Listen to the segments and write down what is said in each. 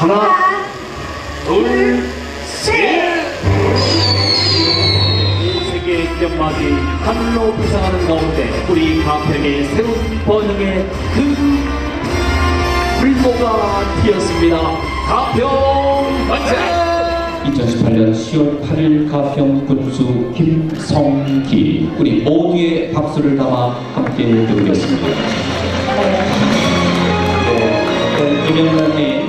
하나, 둘, 셋! 세계의 뼈마디 하늘로 불상하는 가운데 우리 가평의 새로운 번영의 그 불모가 튀었습니다. 가평 만세! 2018년 10월 8일 가평 군수 김성기 우리 모두의 박수를 담아 함께 해드리겠습니다. 네, 네 이명관님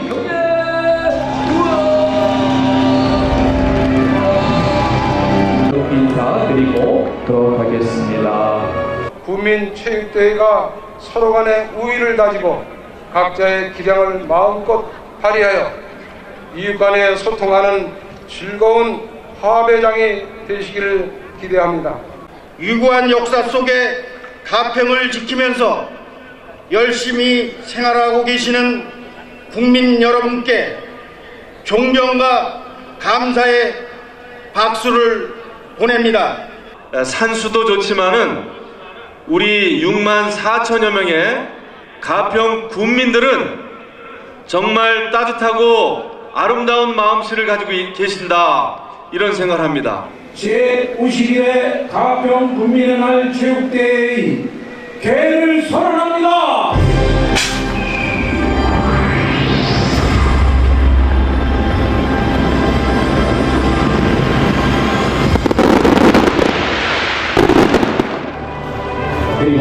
인사드리고 들어가겠습니다. 국민 체육대회가 서로 간의 우위를 다지고 각자의 기량을 마음껏 발휘하여 이웃 간에 소통하는 즐거운 화배장이 되시기를 기대합니다. 유구한 역사 속에 가평을 지키면서 열심히 생활하고 계시는 국민 여러분께 존경과 감사의 박수를 보냅니다. 산수도 좋지만은 우리 6만 4천여 명의 가평 군민들은 정말 따뜻하고 아름다운 마음씨를 가지고 이- 계신다 이런 생각을 합니다. 제51회 가평 국민의 날 체육대회의 개를 선언합니다.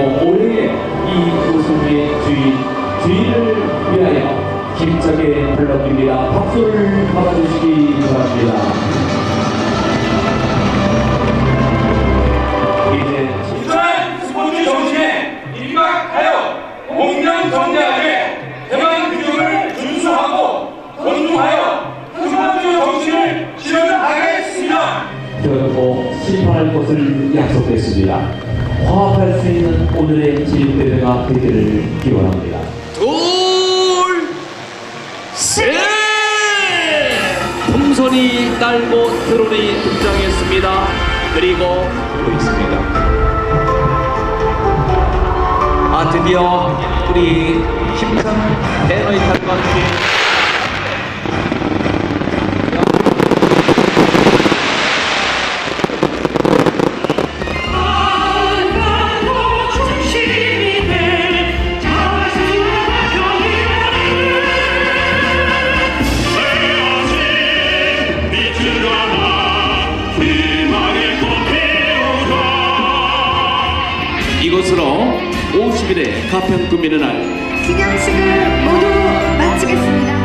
그리고 올해의 이 우승의 주인, 주인을 위하여 힘차게 불러드립니다. 박수를 받아주시기 바랍니다. 결코 심판할 것을 약속했습니다. 화합할 수 있는 오늘의 체육대회가 되기를 기원합니다. 둘, 셋! 풍선이 날고 드론이 등장했습니다. 그리고 보겠습니다. 아 드디어 우리 힘찬 배너의 탈과 함께 이것으로 51회 가평 국민의 날 기념식을 모두 마치겠습니다.